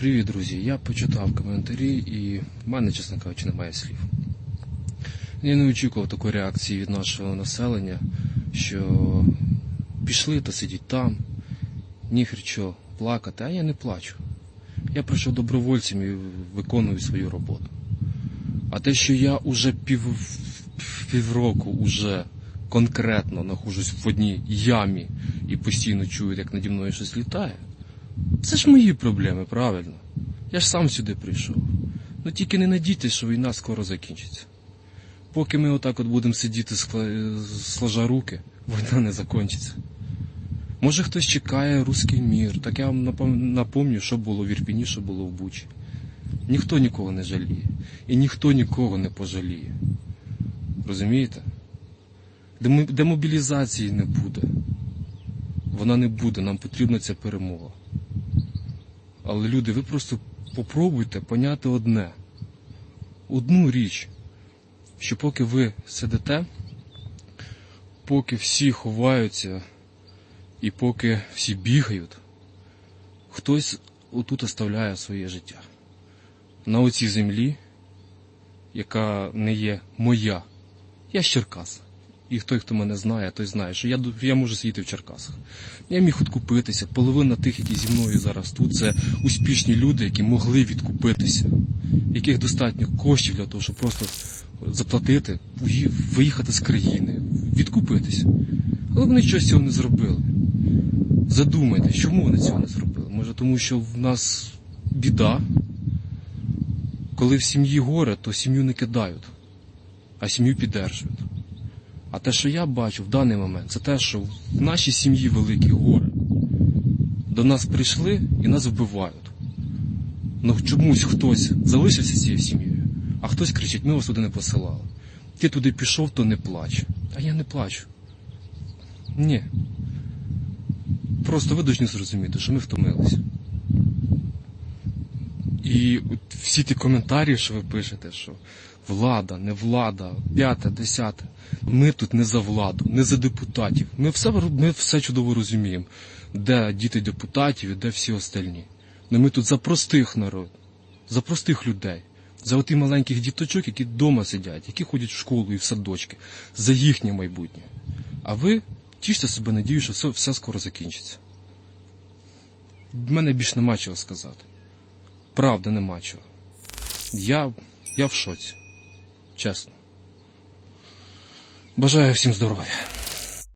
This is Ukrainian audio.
Привіт, друзі. Я почитав коментарі і в мене, чесно кажучи, немає слів. Я не очікував такої реакції від нашого населення, що пішли та сидіть там, ніхер що, плакати, а я не плачу. Я прийшов добровольцем і виконую свою роботу. А те, що я уже пів, півроку уже конкретно нахожусь в одній ямі і постійно чую, як наді мною щось літає, це ж мої проблеми, правильно. Я ж сам сюди прийшов. Ну тільки не надійтесь, що війна скоро закінчиться. Поки ми отак от будемо сидіти сложа руки, війна не закінчиться. Може хтось чекає руський мір, так я вам напомню, що було в Ірпіні, що було в Бучі. Ніхто нікого не жаліє. І ніхто нікого не пожаліє. Розумієте? Демо- Демобілізації не буде. Вона не буде, нам потрібна ця перемога. Але люди, ви просто попробуйте поняти одне. Одну річ, що поки ви сидите, поки всі ховаються і поки всі бігають, хтось отут оставляє своє життя. На оцій землі, яка не є моя. Я з Черкас. І той, хто мене знає, той знає, що я, я можу сидіти в Черкасах. Я міг відкупитися. Половина тих, які зі мною зараз тут, це успішні люди, які могли відкупитися, яких достатньо коштів для того, щоб просто заплатити, виїхати з країни, відкупитися. Але вони щось цього не зробили. Задумайтесь, чому вони цього не зробили? Може, тому що в нас біда. Коли в сім'ї горе, то сім'ю не кидають, а сім'ю піддержують. А те, що я бачу в даний момент, це те, що в нашій сім'ї великі горе. До нас прийшли і нас вбивають. Ну чомусь хтось залишився цією сім'єю, а хтось кричить, ми вас туди не посилали. Ти туди пішов, то не плач. А я не плачу. Ні. Просто ви повинні зрозуміти, що ми втомилися. І всі ті коментарі, що ви пишете, що влада, не влада, п'яте, десяте. Ми тут не за владу, не за депутатів. Ми все, ми все чудово розуміємо, де діти депутатів і де всі остальні. Но ми тут за простих народ, за простих людей, за оті маленьких діточок, які вдома сидять, які ходять в школу і в садочки, за їхнє майбутнє. А ви тіште себе надію, що все, все скоро закінчиться. В мене більш нема чого сказати. Правда, нема чого. Я, я в шоці. Чесно. Бажаю всім здоров'я.